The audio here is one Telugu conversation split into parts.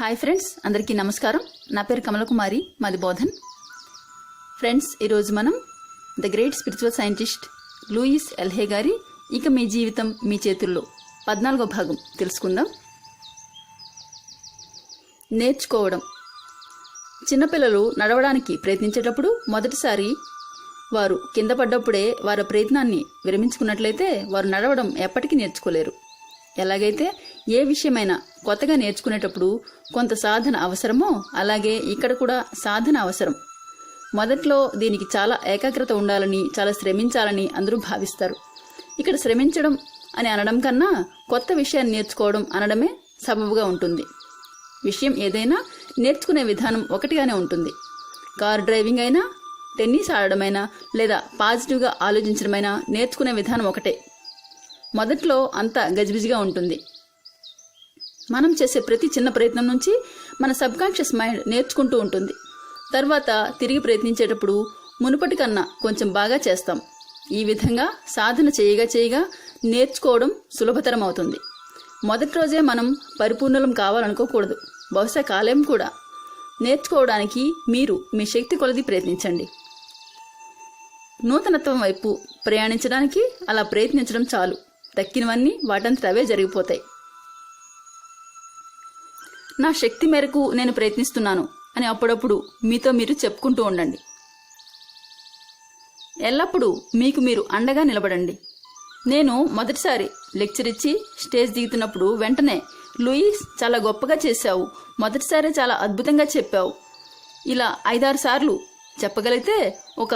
హాయ్ ఫ్రెండ్స్ అందరికీ నమస్కారం. నా పేరు కమలకుమారి మాది బోధన్. ఫ్రెండ్స్ ఈరోజు మనం the great spiritual scientist Louise Hay గారి ఇక మీ జీవితం మీ చేతుల్లో పద్నాలుగో భాగం తెలుసుకుందాం. నేర్చుకోవడం. చిన్నపిల్లలు నడవడానికి ప్రయత్నించేటప్పుడు మొదటిసారి వారు కింద పడ్డప్పుడే వారి ప్రయత్నాన్ని విరమించుకున్నట్లయితే వారు నడవడం ఎప్పటికీ నేర్చుకోలేరు. ఎలాగైతే ఏ విషయమైనా కొత్తగా నేర్చుకునేటప్పుడు కొంత సాధన అవసరమో అలాగే ఇక్కడ కూడా సాధన అవసరం. మొదట్లో దీనికి చాలా ఏకాగ్రత ఉండాలని చాలా శ్రమించాలని అందరూ భావిస్తారు. ఇక్కడ శ్రమించడం అని అనడం కన్నా కొత్త విషయాన్ని నేర్చుకోవడం అనడమే సబబుగా ఉంటుంది. విషయం ఏదైనా నేర్చుకునే విధానం ఒకటిగానే ఉంటుంది. కార్ డ్రైవింగ్ అయినా టెన్నిస్ ఆడడమైనా లేదా పాజిటివ్గా ఆలోచించడమైనా నేర్చుకునే విధానం ఒకటే. మొదట్లో అంత గజిబిజిగా ఉంటుంది. మనం చేసే ప్రతి చిన్న ప్రయత్నం నుంచి మన సబ్కాన్షియస్ మైండ్ నేర్చుకుంటూ ఉంటుంది. తర్వాత తిరిగి ప్రయత్నించేటప్పుడు మునుపటి కన్నా కొంచెం బాగా చేస్తాం. ఈ విధంగా సాధన చేయగా చేయగా నేర్చుకోవడం సులభతరం అవుతుంది మొదటి రోజే మనం పరిపూర్ణలం కావాలనుకోకూడదు. బహుశా కాలేం కూడా. నేర్చుకోవడానికి మీరు మీ శక్తి కొలది ప్రయత్నించండి. నూతనత్వం వైపు ప్రయాణించడానికి అలా ప్రయత్నించడం చాలు. దక్కినవన్నీ వాటంతట అవే జరిగిపోతాయి. నా శక్తి మేరకు నేను ప్రయత్నిస్తున్నాను అని అప్పుడప్పుడు మీతో మీరు చెప్పుకుంటూ ఉండండి. ఎల్లప్పుడూ మీకు మీరు అండగా నిలబడండి. నేను మొదటిసారి లెక్చర్ ఇచ్చి స్టేజ్ దిగుతున్నప్పుడు వెంటనే లూయిస్ చాలా గొప్పగా చేశావు మొదటిసారి చాలా అద్భుతంగా చెప్పావు. ఇలా ఐదారు సార్లు చెప్పగలిగితే ఒక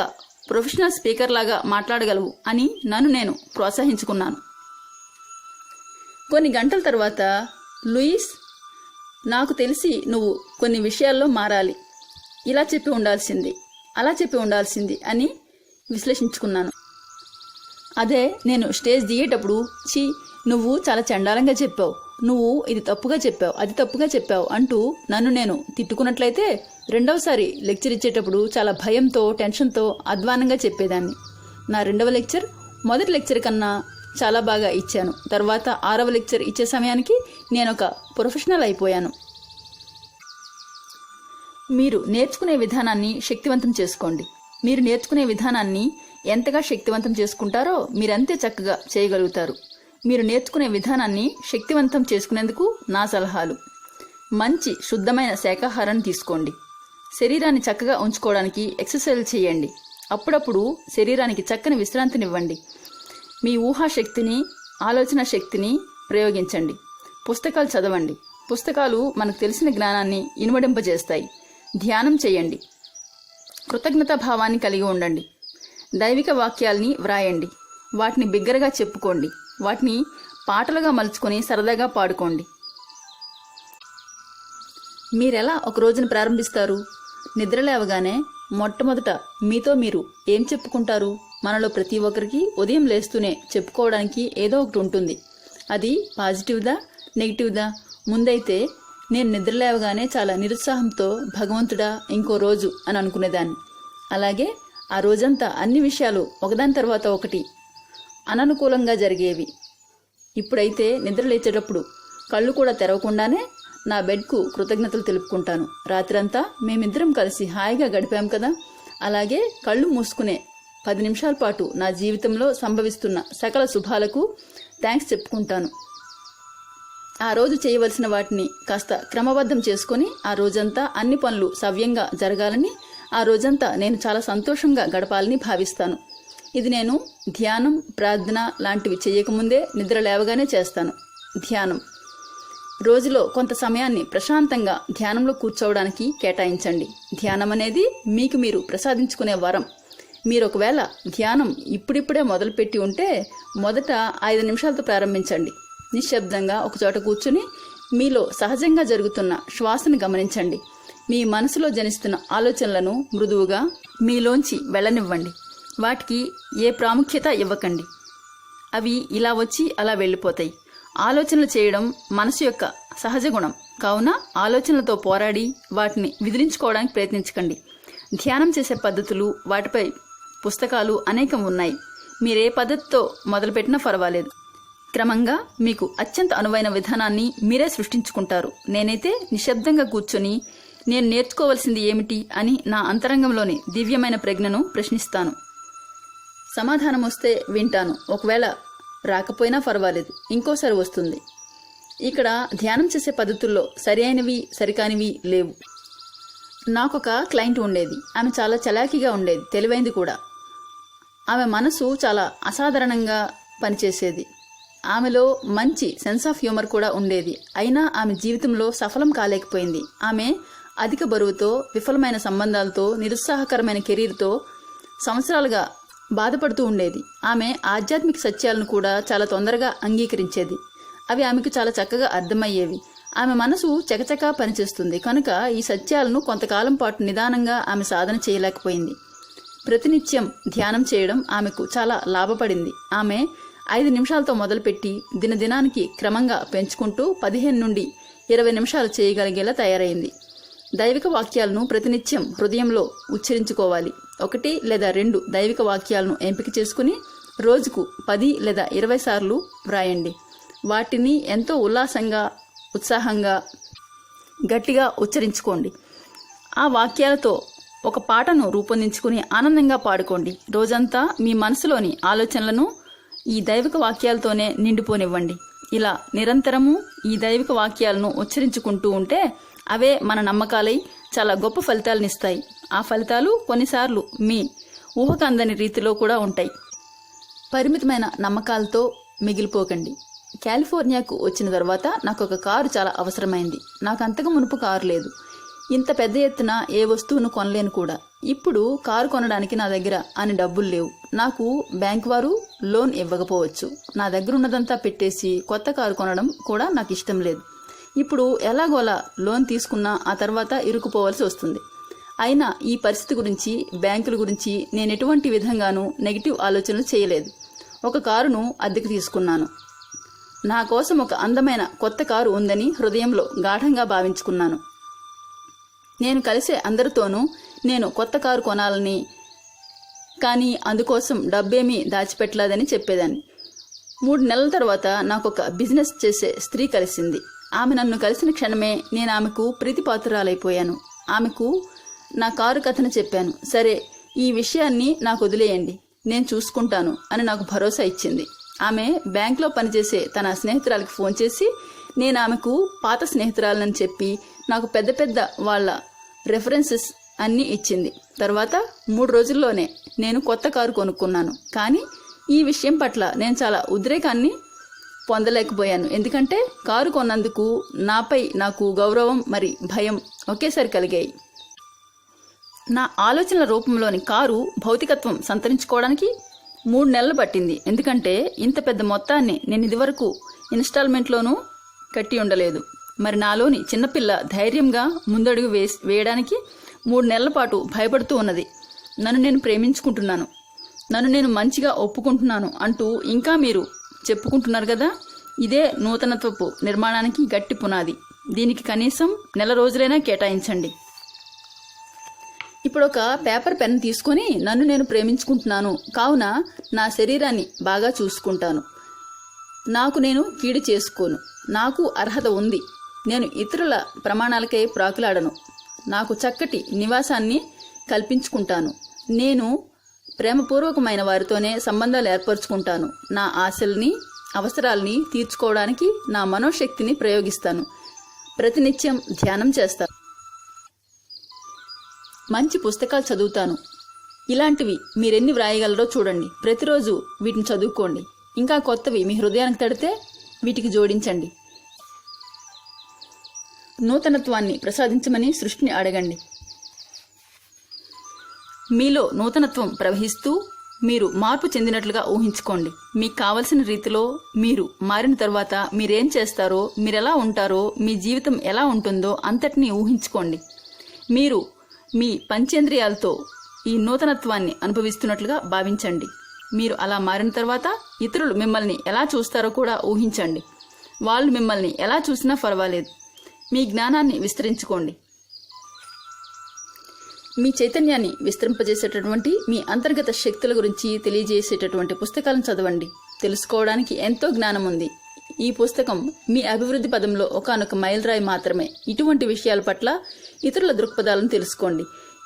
ప్రొఫెషనల్ స్పీకర్ లాగా మాట్లాడగలవు అని నన్ను నేను ప్రోత్సహించుకున్నాను. కొన్ని గంటల తర్వాత లూయిస్ నాకు తెలిసి నువ్వు కొన్ని విషయాల్లో మారాలి. ఇలా చెప్పి ఉండాల్సింది అలా చెప్పి ఉండాల్సింది అని విశ్లేషించుకున్నాను. అదే నేను స్టేజ్ దిగేటప్పుడు ఛీ నువ్వు చాలా చండాలంగా చెప్పావు. నువ్వు ఇది తప్పుగా చెప్పావు అది తప్పుగా చెప్పావు అంటూ నన్ను నేను తిట్టుకున్నట్లయితే రెండవసారి లెక్చర్ ఇచ్చేటప్పుడు చాలా భయంతో టెన్షన్తో అధ్వానంగా చెప్పేదాన్ని. నా రెండవ లెక్చర్ మొదటి లెక్చర్ కన్నా చాలా బాగా ఇచ్చాను. తర్వాత ఆరవ లెక్చర్ ఇచ్చే సమయానికి నేను ఒక ప్రొఫెషనల్ అయిపోయాను. మీరు నేర్చుకునే విధానాన్ని శక్తివంతం చేసుకోండి. మీరు నేర్చుకునే విధానాన్ని ఎంతగా శక్తివంతం చేసుకుంటారో మీరంతే చక్కగా చేయగలుగుతారు. మీరు నేర్చుకునే విధానాన్ని శక్తివంతం చేసుకునేందుకు నా సలహాలు. మంచి శుద్ధమైన శాకాహారం తీసుకోండి. శరీరాన్ని చక్కగా ఉంచుకోవడానికి ఎక్సర్సైజ్ చేయండి. అప్పుడప్పుడు శరీరానికి చక్కని విశ్రాంతినివ్వండి. మీ ఊహాశక్తిని ఆలోచన శక్తిని ప్రయోగించండి. పుస్తకాలు చదవండి. పుస్తకాలు మనకు తెలిసిన జ్ఞానాన్ని ఇనుమడింపజేస్తాయి. ధ్యానం చేయండి. కృతజ్ఞతా భావాన్ని కలిగి ఉండండి. దైవిక వాక్యాల్ని వ్రాయండి. వాటిని బిగ్గరగా చెప్పుకోండి. వాటిని పాటలుగా మలుచుకొని సరదాగా పాడుకోండి. మీరెలా ఒక రోజును ప్రారంభిస్తారు? నిద్ర లేవగానే మొట్టమొదట మీతో మీరు ఏం చెప్పుకుంటారు? మనలో ప్రతి ఒక్కరికి ఉదయం లేస్తూనే చెప్పుకోవడానికి ఏదో ఒకటి ఉంటుంది. అది పాజిటివ్దా నెగిటివ్దా ముందైతే నేను నిద్ర లేవగానే చాలా నిరుత్సాహంతో భగవంతుడా ఇంకో రోజు అని అనుకునేదాన్ని. అలాగే ఆ రోజంతా అన్ని విషయాలు ఒకదాని తర్వాత ఒకటి అననుకూలంగా జరిగేవి. ఇప్పుడైతే నిద్ర లేచేటప్పుడు కళ్ళు కూడా తెరవకుండానే నా బెడ్కు కృతజ్ఞతలు తెలుపుకుంటాను. రాత్రంతా మేమిద్దరం కలిసి హాయిగా గడిపాం కదా? అలాగే కళ్ళు మూసుకునే పది నిమిషాల పాటు నా జీవితంలో సంభవిస్తున్న సకల శుభాలకు థ్యాంక్స్ చెప్పుకుంటాను. ఆ రోజు చేయవలసిన వాటిని కాస్త క్రమబద్ధం చేసుకొని ఆ రోజంతా అన్ని పనులు సవ్యంగా జరగాలని ఆ రోజంతా నేను చాలా సంతోషంగా గడపాలని భావిస్తాను. ఇది నేను ధ్యానం ప్రార్థన లాంటివి చేయకముందే నిద్ర లేవగానే చేస్తాను. ధ్యానం. రోజులో కొంత సమయాన్ని ప్రశాంతంగా ధ్యానంలో కూర్చోవడానికి కేటాయించండి. ధ్యానం అనేది మీకు మీరు ప్రసాదించుకునే వరం. మీరు ఒకవేళ ధ్యానం ఇప్పుడిప్పుడే మొదలుపెట్టి ఉంటే మొదట ఐదు నిమిషాలతో ప్రారంభించండి. నిశ్శబ్దంగా ఒకచోట కూర్చుని మీలో సహజంగా జరుగుతున్న శ్వాసను గమనించండి. మీ మనసులో జనిస్తున్న ఆలోచనలను మృదువుగా మీలోంచి వెళ్ళనివ్వండి. వాటికి ఏ ప్రాముఖ్యత ఇవ్వకండి. అవి ఇలా వచ్చి అలా వెళ్ళిపోతాయి. ఆలోచనలు చేయడం మనసు యొక్క సహజ గుణం. కావున ఆలోచనలతో పోరాడి వాటిని విదిలించుకోవడానికి ప్రయత్నించకండి. ధ్యానం చేసే పద్ధతులు వాటిపై పుస్తకాలు అనేకం ఉన్నాయి. మీరే పద్ధతితో మొదలుపెట్టినా పర్వాలేదు. క్రమంగా మీకు అత్యంత అనువైన విధానాన్ని మీరే సృష్టించుకుంటారు. నేనైతే నిశ్శబ్దంగా కూర్చొని నేను నేర్చుకోవలసింది ఏమిటి అని నా అంతరంగంలోని దివ్యమైన ప్రజ్ఞను ప్రశ్నిస్తాను. సమాధానం వస్తే వింటాను. ఒకవేళ రాకపోయినా పర్వాలేదు. ఇంకోసారి వస్తుంది. ఇక్కడ ధ్యానం చేసే పద్ధతుల్లో సరైనవి సరికానివి లేవు. నాకొక క్లయింట్ ఉండేది. ఆమె చాలా చలాకీగా ఉండేది. తెలివైంది కూడా. ఆమె మనసు చాలా అసాధారణంగా పనిచేసేది. ఆమెలో మంచి సెన్స్ ఆఫ్ హ్యూమర్ కూడా ఉండేది. అయినా ఆమె జీవితంలో సఫలం కాలేకపోయింది. ఆమె అధిక బరువుతో విఫలమైన సంబంధాలతో నిరుత్సాహకరమైన కెరీర్తో సంవత్సరాలుగా బాధపడుతూ ఉండేది. ఆమె ఆధ్యాత్మిక సత్యాలను కూడా చాలా తొందరగా అంగీకరించేది. అవి ఆమెకు చాలా చక్కగా అర్థమయ్యేవి. ఆమె మనసు చకచకా పనిచేస్తుంది. కనుక ఈ సత్యాలను కొంతకాలం పాటు నిదానంగా ఆమె సాధన చేయలేకపోయింది. ప్రతినిత్యం ధ్యానం చేయడం ఆమెకు చాలా లాభపడింది. ఆమె ఐదు నిమిషాలతో మొదలుపెట్టి దినదినానికి క్రమంగా పెంచుకుంటూ పదిహేను నుండి ఇరవై నిమిషాలు చేయగలిగేలా తయారైంది. దైవిక వాక్యాలను ప్రతినిత్యం హృదయంలో ఉచ్చరించుకోవాలి. ఒకటి లేదా రెండు దైవిక వాక్యాలను ఎంపిక చేసుకుని రోజుకు పది లేదా ఇరవై సార్లు వ్రాయండి. వాటిని ఎంతో ఉల్లాసంగా ఉత్సాహంగా గట్టిగా ఉచ్చరించుకోండి. ఆ వాక్యాలతో ఒక పాటను రూపొందించుకుని ఆనందంగా పాడుకోండి. రోజంతా మీ మనసులోని ఆలోచనలను ఈ దైవిక వాక్యాలతోనే నిండిపోనివ్వండి. ఇలా నిరంతరము ఈ దైవిక వాక్యాలను ఉచ్చరించుకుంటూ ఉంటే అవే మన నమ్మకాలై చాలా గొప్ప ఫలితాలనిస్తాయి. ఆ ఫలితాలు కొన్నిసార్లు మీ ఊహకందని రీతిలో కూడా ఉంటాయి. పరిమితమైన నమ్మకాలతో మిగిలిపోకండి. కాలిఫోర్నియాకు వచ్చిన తర్వాత నాకు ఒక కారు చాలా అవసరమైంది. నాకు అంతకు మునుపు కారు లేదు. ఇంత పెద్ద ఎత్తున ఏ వస్తువును కొనలేను కూడా. ఇప్పుడు కారు కొనడానికి నా దగ్గర అని డబ్బులు లేవు. నాకు బ్యాంక్ వారు లోన్ ఇవ్వకపోవచ్చు. నా దగ్గర ఉన్నదంతా పెట్టేసి కొత్త కారు కొనడం కూడా నాకు ఇష్టం లేదు. ఇప్పుడు ఎలాగోలా లోన్ తీసుకున్నా ఆ తర్వాత ఇరుకుపోవలసి వస్తుంది. అయినా ఈ పరిస్థితి గురించి బ్యాంకుల గురించి నేను ఎటువంటి విధంగానూ నెగిటివ్ ఆలోచనలు చేయలేదు. ఒక కారును అద్దెకు తీసుకున్నాను. నా కోసం ఒక అందమైన కొత్త కారు ఉందని హృదయంలో గాఢంగా భావించుకున్నాను. నేను కలిసే అందరితోనూ నేను కొత్త కారు కొనాలని కానీ అందుకోసం డబ్బేమీ దాచిపెట్టలేదని చెప్పేదాన్ని. మూడు నెలల తర్వాత నాకు ఒక బిజినెస్ చేసే స్త్రీ కలిసింది. ఆమె నన్ను కలిసిన క్షణమే నేను ఆమెకు ప్రీతిపాత్రురాలైపోయాను. ఆమెకు నా కారు కథను చెప్పాను. సరే ఈ విషయాన్ని నాకు వదిలేయండి. నేను చూసుకుంటాను అని నాకు భరోసా ఇచ్చింది. ఆమె బ్యాంక్లో పనిచేసే తన స్నేహితురాలకి ఫోన్ చేసి నేను ఆమెకు పాత స్నేహితురాలని చెప్పి నాకు పెద్ద పెద్ద వాళ్ళ రెఫరెన్సెస్ అన్నీ ఇచ్చింది. తర్వాత మూడు రోజుల్లోనే నేను కొత్త కారు కొనుక్కున్నాను. కానీ ఈ విషయం పట్ల నేను చాలా ఉద్రేకాన్ని పొందలేకపోయాను. ఎందుకంటే కారు కొన్నందుకు నాపై నాకు గౌరవం మరి భయం ఒకేసారి కలిగాయి. నా ఆలోచనల రూపంలోని కారు భౌతికత్వం సంతరించుకోవడానికి మూడు నెలలు పట్టింది. ఎందుకంటే ఇంత పెద్ద మొత్తాన్ని నేను ఇదివరకు ఇన్స్టాల్మెంట్లోనూ కట్టి ఉండలేదు. మరి నాలోని చిన్నపిల్ల ధైర్యంగా ముందడుగు వేసి వేయడానికి మూడు నెలల పాటు భయపడుతూ ఉన్నది. నన్ను నేను ప్రేమించుకుంటున్నాను. నన్ను నేను మంచిగా ఒప్పుకుంటున్నాను అంటూ ఇంకా మీరు చెప్పుకుంటున్నారు కదా? ఇదే నూతనత్వపు నిర్మాణానికి గట్టి పునాది. దీనికి కనీసం నెల రోజులైనా కేటాయించండి. ఇప్పుడు ఒక పేపర్ పెన్ తీసుకొని నన్ను నేను ప్రేమించుకుంటున్నాను. కావున నా శరీరాన్ని బాగా చూసుకుంటాను. నాకు నేను కీడు చేసుకోను. నాకు అర్హత ఉంది. నేను ఇతరుల ప్రమాణాలకై ప్రాకులాడను. నాకు చక్కటి నివాసాన్ని కల్పించుకుంటాను. నేను ప్రేమపూర్వకమైన వారితోనే సంబంధాలు ఏర్పరచుకుంటాను. నా ఆశల్ని అవసరాల్ని తీర్చుకోవడానికి నా మనోశక్తిని ప్రయోగిస్తాను. ప్రతినిత్యం ధ్యానం చేస్తాను. మంచి పుస్తకాలు చదువుతాను. ఇలాంటివి మీరెన్ని వ్రాయగలరో చూడండి. ప్రతిరోజు వీటిని చదువుకోండి. ఇంకా కొత్తవి మీ హృదయానికి తడితే వీటికి జోడించండి. నూతనత్వాన్ని ప్రసాదించమని సృష్టిని అడగండి. మీలో నూతనత్వం ప్రవహిస్తూ మీరు మార్పు చెందినట్లుగా ఊహించుకోండి. మీకు కావలసిన రీతిలో మీరు మారిన తర్వాత మీరేం చేస్తారో మీరెలా ఉంటారో మీ జీవితం ఎలా ఉంటుందో అంతటినీ ఊహించుకోండి. మీరు మీ పంచేంద్రియాలతో ఈ నూతనత్వాన్ని అనుభవిస్తున్నట్లుగా భావించండి. మీరు అలా మారిన తర్వాత ఇతరులు మిమ్మల్ని ఎలా చూస్తారో కూడా ఊహించండి. వాళ్ళు మిమ్మల్ని ఎలా చూసినా పర్వాలేదు. మీ జ్ఞానాన్ని విస్తరించుకోండి. మీ చైతన్యాన్ని విస్తరింపజేసేటటువంటి మీ అంతర్గత శక్తుల గురించి తెలియజేసేటటువంటి పుస్తకాలను చదవండి. తెలుసుకోవడానికి ఎంతో జ్ఞానం ఉంది. ఈ పుస్తకం మీ అభివృద్ధి పదంలో ఒకనొక మైలురాయి మాత్రమే. ఇటువంటి విషయాల పట్ల ఇతరుల దృక్పథాలను తెలుసుకోండి.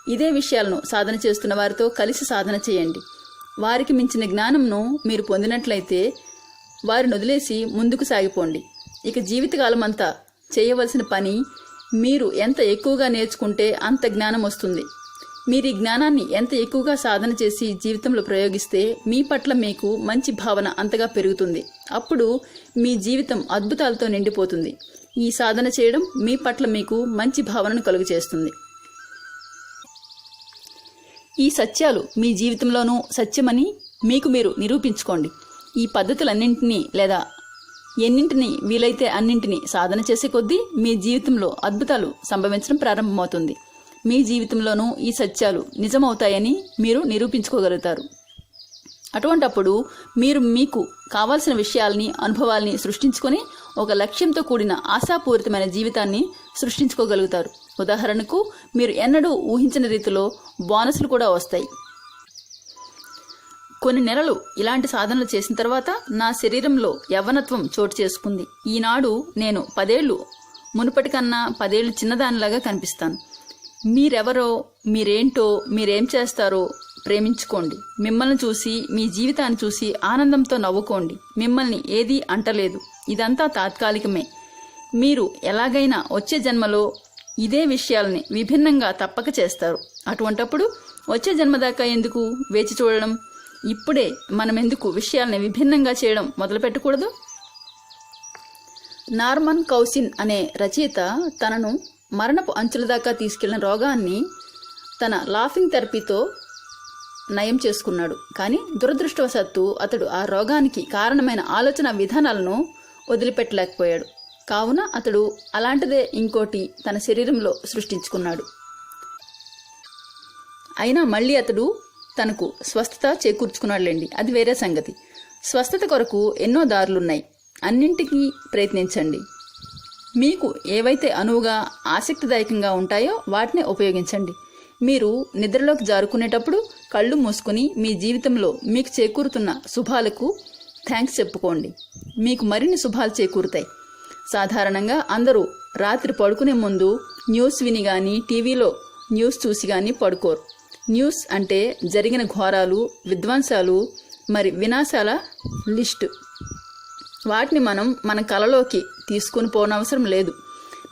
ఇదే విషయాలను సాధన చేస్తున్న వారితో కలిసి సాధన చేయండి. వారికి మించిన జ్ఞానంను మీరు పొందినట్లయితే వారిని వదిలేసి ముందుకు సాగిపోండి. ఇక జీవితకాలం అంతా చేయవలసిన పని మీరు ఎంత ఎక్కువగా నేర్చుకుంటే అంత జ్ఞానం వస్తుంది. మీరు ఈ జ్ఞానాన్ని ఎంత ఎక్కువగా సాధన చేసి జీవితంలో ప్రయోగిస్తే మీ పట్ల మీకు మంచి భావన అంతగా పెరుగుతుంది. అప్పుడు మీ జీవితం అద్భుతాలతో నిండిపోతుంది. ఈ సాధన చేయడం మీ పట్ల మీకు మంచి భావనను కలుగు చేస్తుంది ఈ సత్యాలు మీ జీవితంలోనూ సత్యమని మీకు మీరు నిరూపించుకోండి. ఈ పద్ధతులన్నింటినీ లేదా ఎన్నింటిని వీలైతే అన్నింటినీ సాధన చేసే కొద్దీ మీ జీవితంలో అద్భుతాలు సంభవించడం ప్రారంభమవుతుంది. మీ జీవితంలోనూ ఈ సత్యాలు నిజమవుతాయని మీరు నిరూపించుకోగలుగుతారు. అటువంటప్పుడు మీరు మీకు కావాల్సిన విషయాల్ని అనుభవాల్ని సృష్టించుకొని ఒక లక్ష్యంతో కూడిన ఆశాపూరితమైన జీవితాన్ని సృష్టించుకోగలుగుతారు. ఉదాహరణకు మీరు ఎన్నడూ ఊహించిన రీతిలో బోనస్లు కూడా వస్తాయి. కొన్ని నెలలు ఇలాంటి సాధనలు చేసిన తర్వాత నా శరీరంలో యవ్వనత్వం చోటు చేసుకుంది. ఈనాడు నేను పదేళ్ళు మునుపటి కన్నా పదేళ్ళు చిన్నదానిలాగా కనిపిస్తాను. మీరెవరో మీరేంటో మీరేం చేస్తారో ప్రేమించుకోండి. మిమ్మల్ని చూసి మీ జీవితాన్ని చూసి ఆనందంతో నవ్వుకోండి. మిమ్మల్ని ఏదీ అంటలేదు. ఇదంతా తాత్కాలికమే. మీరు ఎలాగైనా వచ్చే జన్మలో ఇదే విషయాల్ని విభిన్నంగా తప్పక చేస్తారు. అటువంటప్పుడు వచ్చే జన్మదాకా ఎందుకు వేచి చూడడం? ఇప్పుడే మనం ఎందుకు విషయాల్ని విభిన్నంగా చేయడం మొదలుపెట్టకూడదు? నార్మన్ కౌసిన్ అనే రచయిత తనను మరణపు అంచుల దాకా తీసుకెళ్ళిన రోగాన్ని తన లాఫింగ్ థెరపీతో నయం చేసుకున్నాడు. కానీ దురదృష్టవశాత్తు అతడు ఆ రోగానికి కారణమైన ఆలోచన విధానాలను వదిలిపెట్టలేకపోయాడు. కావున అతడు అలాంటిదే ఇంకోటి తన శరీరంలో సృష్టించుకున్నాడు. అయినా మళ్ళీ అతడు తనకు స్వస్థత చేకూర్చుకున్నాడులేండి. అది వేరే సంగతి. స్వస్థత కొరకు ఎన్నో దారులున్నాయి. అన్నింటికీ ప్రయత్నించండి. మీకు ఏవైతే అనువుగా ఆసక్తిదాయకంగా ఉంటాయో వాటిని ఉపయోగించండి. మీరు నిద్రలోకి జారుకునేటప్పుడు కళ్ళు మూసుకుని మీ జీవితంలో మీకు చేకూరుతున్న శుభాలకు థ్యాంక్స్ చెప్పుకోండి. మీకు మరిన్ని శుభాలు చేకూరుతాయి. సాధారణంగా అందరూ రాత్రి పడుకునే ముందు న్యూస్ విని కానీ టీవీలో న్యూస్ చూసి కానీ పడుకోరు. న్యూస్ అంటే జరిగిన ఘోరాలు విధ్వంసాలు మరి వినాశాల లిస్టు. వాటిని మనం మన కలలోకి తీసుకుని పోనవసరం లేదు.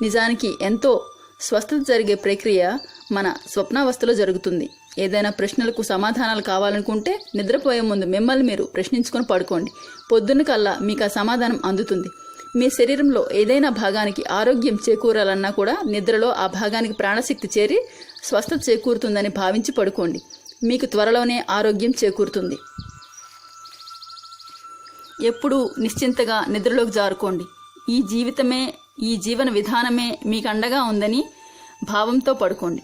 నిజానికి ఎంతో స్వస్థత జరిగే ప్రక్రియ మన స్వప్నావస్థలో జరుగుతుంది. ఏదైనా ప్రశ్నలకు సమాధానాలు కావాలనుకుంటే నిద్రపోయే ముందు మిమ్మల్ని మీరు ప్రశ్నించుకొని పడుకోండి. పొద్దున్న కల్లా మీకు ఆ సమాధానం అందుతుంది. మీ శరీరంలో ఏదైనా భాగానికి ఆరోగ్యం చేకూరాలన్నా కూడా నిద్రలో ఆ భాగానికి ప్రాణశక్తి చేరి స్వస్థత చేకూరుతుందని భావించి పడుకోండి. మీకు త్వరలోనే ఆరోగ్యం చేకూరుతుంది. ఎప్పుడూ నిశ్చింతగా నిద్రలోకి జారుకోండి. ఈ జీవితమే ఈ జీవన విధానమే మీకు అండగా ఉందని భావంతో పడుకోండి.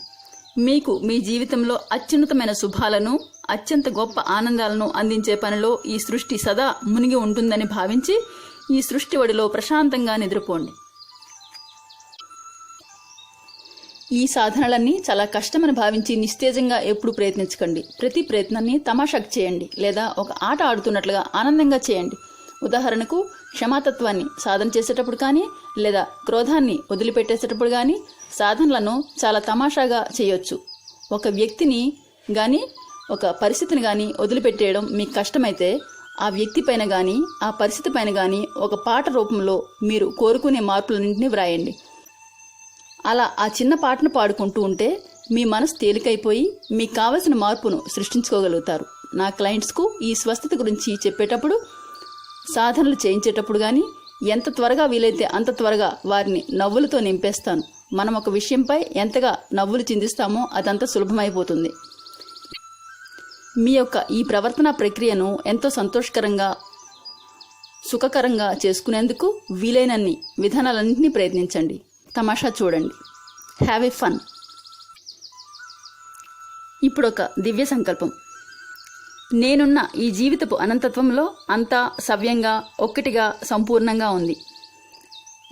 మీకు మీ జీవితంలో అత్యున్నతమైన శుభాలను అత్యంత గొప్ప ఆనందాలను అందించే పనిలో ఈ సృష్టి సదా మునిగి ఉంటుందని భావించి ఈ సృష్టి ఒడిలో ప్రశాంతంగా నిద్రపోండి. ఈ సాధనలన్నీ చాలా కష్టమని భావించి నిస్తేజంగా ఎప్పుడు ప్రయత్నించకండి. ప్రతి ప్రయత్నాన్ని తమాషాకు చేయండి లేదా ఒక ఆట ఆడుతున్నట్లుగా ఆనందంగా చేయండి. ఉదాహరణకు క్షమాతత్వాన్ని సాధన చేసేటప్పుడు కానీ లేదా క్రోధాన్ని వదిలిపెట్టేసేటప్పుడు కానీ సాధనలను చాలా తమాషాగా చేయొచ్చు. ఒక వ్యక్తిని కానీ ఒక పరిస్థితిని కానీ వదిలిపెట్టేయడం మీకు కష్టమైతే ఆ వ్యక్తి పైన కానీ ఆ పరిస్థితి పైన కానీ ఒక పాట రూపంలో మీరు కోరుకునే మార్పులన్నింటినీ వ్రాయండి. అలా ఆ చిన్న పాటను పాడుకుంటూ ఉంటే మీ మనసు తేలికైపోయి మీకు కావలసిన మార్పును సృష్టించుకోగలుగుతారు. నా క్లయింట్స్కు ఈ స్వస్థత గురించి చెప్పేటప్పుడు సాధనలు చేయించేటప్పుడు కానీ ఎంత త్వరగా వీలైతే అంత త్వరగా వారిని నవ్వులతో నింపేస్తాను. మనం ఒక విషయంపై ఎంతగా నవ్వులు చిందిస్తామో అదంతా సులభమైపోతుంది. మీ యొక్క ఈ ప్రవర్తన ప్రక్రియను ఎంతో సంతోషకరంగా సుఖకరంగా చేసుకునేందుకు వీలైనన్ని విధానాలన్నింటినీ ప్రయత్నించండి. తమాషా చూడండి. హ్యావ్ ఎ ఫన్ ఇప్పుడు ఒక దివ్య సంకల్పం. నేనున్న ఈ జీవితపు అనంతత్వంలో అంతా సవ్యంగా ఒక్కటిగా సంపూర్ణంగా ఉంది.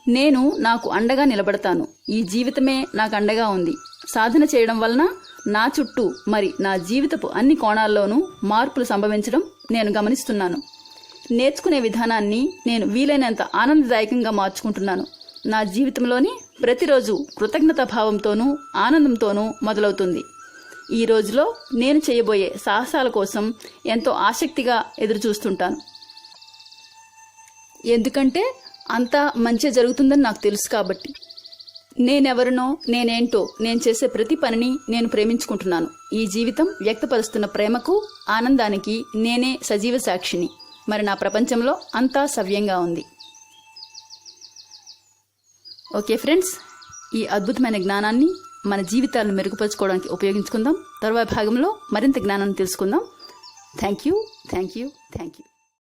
నేను నాకు అండగా నిలబడతాను. ఈ జీవితమే నాకు అండగా ఉంది. సాధన చేయడం వలన నా చుట్టూ మరి నా జీవితపు అన్ని కోణాల్లోనూ మార్పులు సంభవించడం నేను గమనిస్తున్నాను. నేర్చుకునే విధానాన్ని నేను వీలైనంత ఆనందదాయకంగా మార్చుకుంటున్నాను. నా జీవితంలోని ప్రతిరోజు కృతజ్ఞతా భావంతోనూ ఆనందంతోనూ మొదలవుతుంది. ఈ రోజులో నేను చేయబోయే సాహసాల కోసం ఎంతో ఆసక్తిగా ఎదురుచూస్తుంటాను. ఎందుకంటే అంతా మంచి జరుగుతుందని నాకు తెలుసు కాబట్టి. నేనెవరినో నేనేంటో నేను చేసే ప్రతి పనిని నేను ప్రేమించుకుంటున్నాను. ఈ జీవితం వ్యక్తపరుస్తున్న ప్రేమకు ఆనందానికి నేనే సజీవ సాక్షిని. మరి నా ప్రపంచంలో అంతా సవ్యంగా ఉంది. ఓకే ఫ్రెండ్స్ ఈ అద్భుతమైన జ్ఞానాన్ని మన జీవితాలను మెరుగుపరచుకోవడానికి ఉపయోగించుకుందాం. తర్వాత భాగంలో మరింత జ్ఞానాన్ని తెలుసుకుందాం. Thank you thank you thank you.